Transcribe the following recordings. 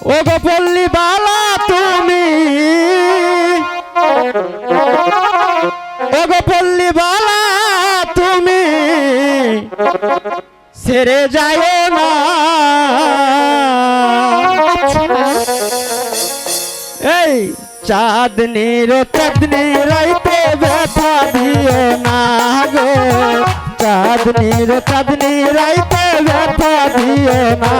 ও গো পল্লী বালা, তুমি। ও গো পল্লী বালা, তুমি। সেরে যায় না। এই চাঁদনির চাঁদনি রাইতে ব্যথা দিও না গো। চাঁদনির চাঁদনি রাইতে ব্যথা দিও না।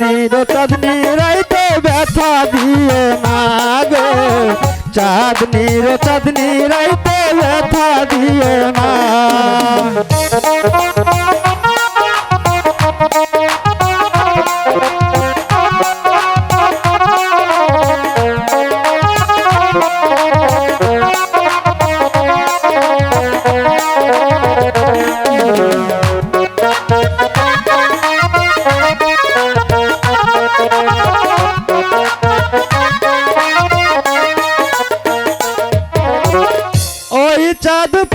চাঁদনির চাঁদনি তো ব্যথা দিয়ে না গো। চাঁদনির চাঁদনি রাইতে ব্যথা দিয়ে না।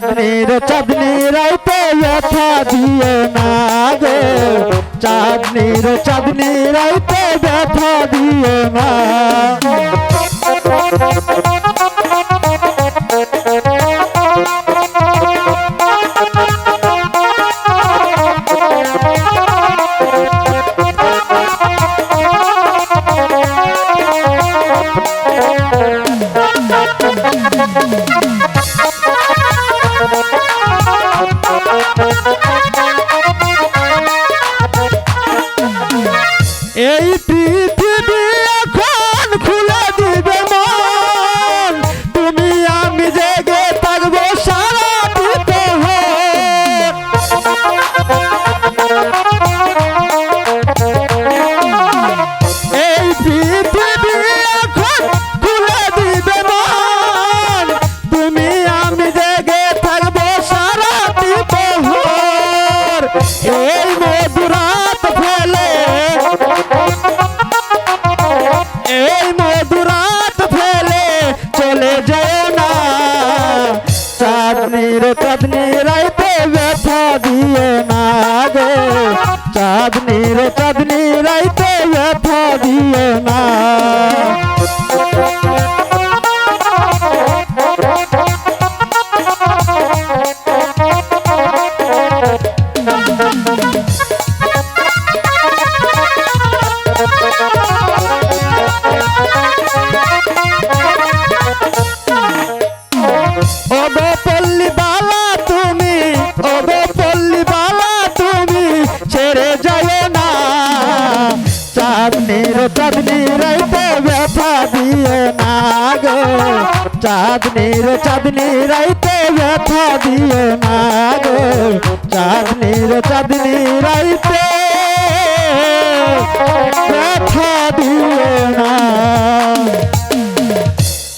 চাঁদনির চাঁদনি রাইতে ব্যথা দিও না গো চাঁদনির চাঁদনি রাইতে ব্যথা দিও না। এই চাঁদনির চাঁদনি রাইতে ব্যথা দিও না গো চাঁদনির চাঁদনি চাঁদনির চাঁদনি রাইতে ব্যথা দিও না গো চাঁদনির চাঁদনি রাইতে ব্যথা দিও না গো চাঁদনির চাঁদনি রাইতে